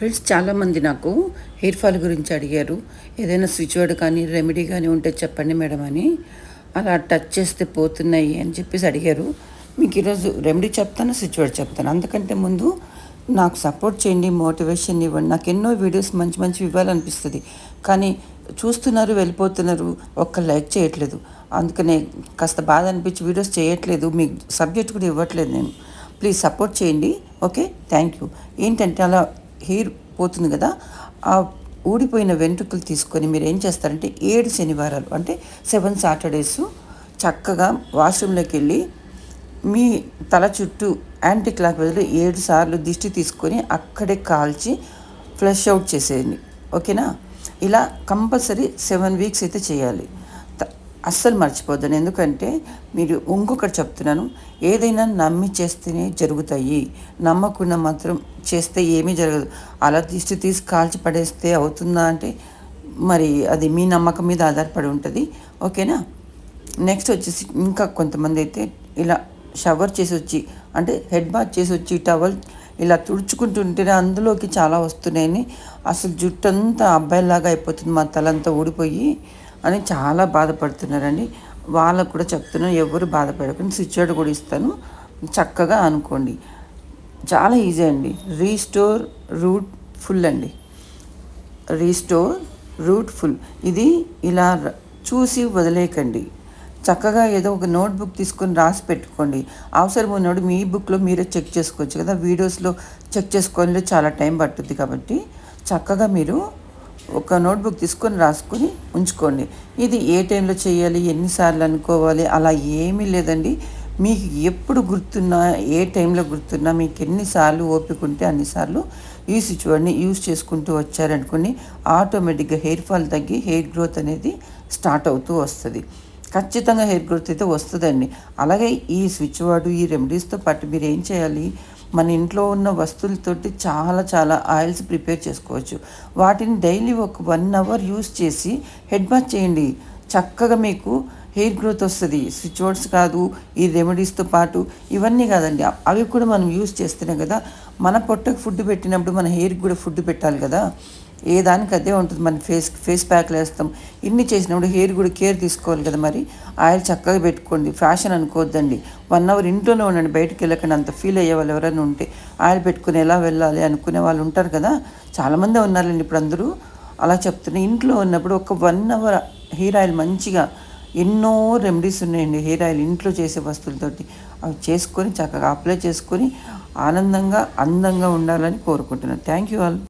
Friends చాలామంది నాకు hair fall గురించి అడిగారు. ఏదైనా స్విచ్ వర్డ్ కానీ రెమెడీ కానీ ఉంటే చెప్పండి మేడం అని. అలా టచ్ చేస్తే పోతున్నాయి అని చెప్పేసి అడిగారు. మీకు ఈరోజు రెమెడీ చెప్తాను స్విచ్ వర్డ్ చెప్తాను. అందుకంటే ముందు నాకు సపోర్ట్ చేయండి మోటివేషన్ ఇవ్వండి. నాకు ఎన్నో వీడియోస్ మంచి మంచి ఇవ్వాలనిపిస్తుంది. కానీ చూస్తున్నారు వెళ్ళిపోతున్నారు ఒక్క లైక్ చేయట్లేదు. అందుకనే కాస్త బాధ అనిపించి వీడియోస్ చేయట్లేదు. మీకు సబ్జెక్ట్ కూడా ఇవ్వట్లేదు నేను. ప్లీజ్ సపోర్ట్ చేయండి. ఓకే థ్యాంక్ యూ ఏంటంటే అలా హెయిర్ పోతుంది కదా ఆ ఊడిపోయిన వెంట్రుకలు తీసుకొని మీరు ఏం చేస్తారంటే ఏడు శనివారాలు అంటే సెవెన్ సాటర్డేస్ చక్కగా వాష్రూమ్లోకి వెళ్ళి మీ తల చుట్టూ యాంటీ క్లాక్ బదులు ఏడు సార్లు దిష్టి తీసుకొని అక్కడే కాల్చి ఫ్లష్ అవుట్ చేసేయండి. ఓకేనా? ఇలా కంపల్సరీ సెవెన్ వీక్స్ అయితే చేయాలి. అస్సలు మర్చిపోద్దాను. ఎందుకంటే మీరు ఇంకొకటి చెప్తున్నాను ఏదైనా నమ్మి చేస్తేనే జరుగుతాయి. నమ్మకుండా మాత్రం చేస్తే ఏమీ జరగదు. అలా దిష్టి తీసి కాల్చి పడేస్తే అవుతుందా అంటే మరి అది మీ నమ్మకం మీద ఆధారపడి ఉంటుంది. ఓకేనా? నెక్స్ట్ వచ్చేసి ఇంకా కొంతమంది అయితే ఇలా షవర్ చేసి వచ్చి అంటే హెడ్ బాత్ చేసి వచ్చి టవల్ ఇలా తుడుచుకుంటుంటేనే అందులోకి చాలా వస్తున్నాయని. అసలు జుట్టు అంతా అబ్బాయిలాగా అయిపోతుంది మా తలంతా ఊడిపోయి. అని చాలా బాధపడుతున్నారండి. వాళ్ళకు కూడా చెప్తున్నాను ఎవరు బాధపడకుండా స్విచ్ కూడా ఇస్తాను చక్కగా అనుకోండి. చాలా ఈజీ అండి. రీస్టోర్ రూట్ ఫుల్ అండి. రీస్టోర్ రూట్ ఫుల్ ఇది ఇలా చూసి వదిలేయకండి. చక్కగా ఏదో ఒక నోట్బుక్ తీసుకొని రాసి పెట్టుకోండి. అవసరం ఉన్నప్పుడు మీ బుక్లో మీరే చెక్ చేసుకోవచ్చు కదా. వీడియోస్లో చెక్ చేసుకోవాలంటే చాలా టైం పట్టుద్ది కాబట్టి చక్కగా మీరు ఒక నోట్బుక్ తీసుకొని రాసుకొని ఉంచుకోండి. ఇది ఏ టైంలో చేయాలి ఎన్నిసార్లు అనుకోవాలి అలా ఏమీ లేదండి. మీకు ఎప్పుడు గుర్తున్నా ఏ టైంలో గుర్తున్నా మీకు ఎన్నిసార్లు ఓపిక ఉంటే అన్నిసార్లు ఈ సిచ్యువేషన్ని యూజ్ చేసుకుంటూ వచ్చారనుకోండి ఆటోమేటిక్గా హెయిర్ ఫాల్ తగ్గి హెయిర్ గ్రోత్ అనేది స్టార్ట్ అవుతూ వస్తుంది. ఖచ్చితంగా హెయిర్ గ్రోత్ అయితే వస్తుందండి. అలాగే ఈ స్విచ్ వాడు ఈ రెమెడీస్తో పాటు మీరు ఏం చేయాలి? మన ఇంట్లో ఉన్న వస్తువులతోటి చాలా చాలా ఆయిల్స్ ప్రిపేర్ చేసుకోవచ్చు. వాటిని డైలీ ఒక వన్ అవర్ యూస్ చేసి హెడ్ బాత్ చేయండి. చక్కగా మీకు హెయిర్ గ్రోత్ వస్తుంది. స్విచ్ వర్డ్స్ కాదు ఈ రెమెడీస్తో పాటు ఇవన్నీ కాదండి. అవి కూడా మనం యూస్ చేస్తేనే కదా మన పొట్టకు ఫుడ్ పెట్టినప్పుడు మన హెయిర్కి కూడా ఫుడ్ పెట్టాలి కదా. ఏ దానికి అదే ఉంటుంది. మన ఫేస్ ఫేస్ ప్యాక్లు వేస్తాం. ఇన్ని చేసినప్పుడు హెయిర్ కూడా కేర్ తీసుకోవాలి కదా మరి. ఆయిల్ చక్కగా పెట్టుకోండి. ఫ్యాషన్ అనుకోవద్దండి వన్ అవర్ ఇంట్లోనే ఉండండి. బయటకు వెళ్ళకండి. అంత ఫీల్ అయ్యే వాళ్ళు ఎవరైనా ఉంటే ఆయిల్ పెట్టుకుని ఎలా వెళ్ళాలి అనుకునే వాళ్ళు ఉంటారు కదా. చాలామంది ఉన్నారండి ఇప్పుడు అందరూ. అలా చెప్తున్నా. ఇంట్లో ఉన్నప్పుడు ఒక వన్ అవర్ హెయిర్ ఆయిల్ మంచిగా ఎన్నో రెమెడీస్ ఉన్నాయండి. హెయిర్ ఆయిల్ ఇంట్లో చేసే వస్తువులతోటి. అవి చేసుకొని చక్కగా అప్లై చేసుకొని ఆనందంగా అందంగా ఉండాలని కోరుకుంటున్నాను. Thank you all.